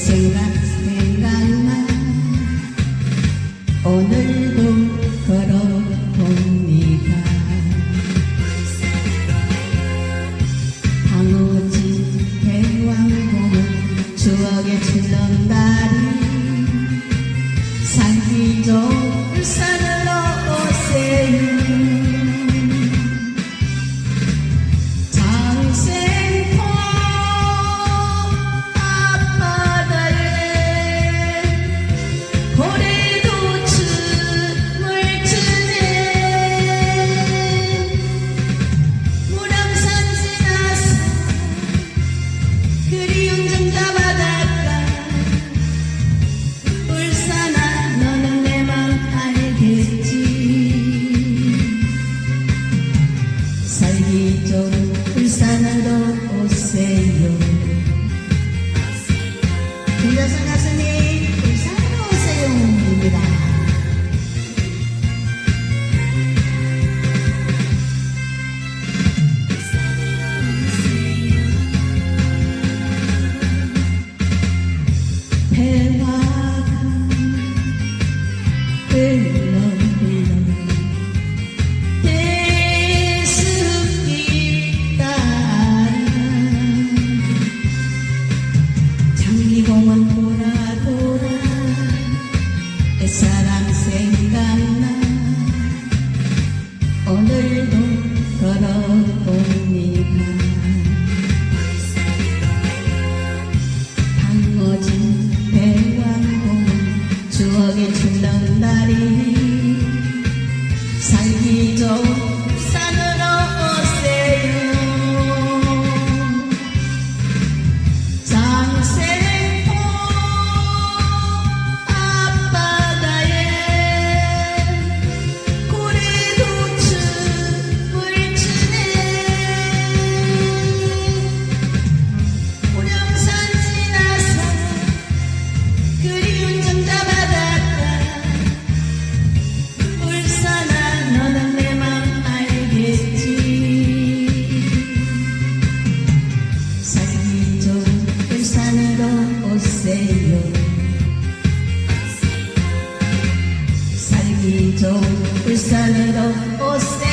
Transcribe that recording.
생각 생각만 오늘도 걸어봅니다. 추억에 칠던 날이 산기 좋은 산 Espíritu Santo, Señor. Dios en 수학의 중당다리 Espíritu, es sanador, usted.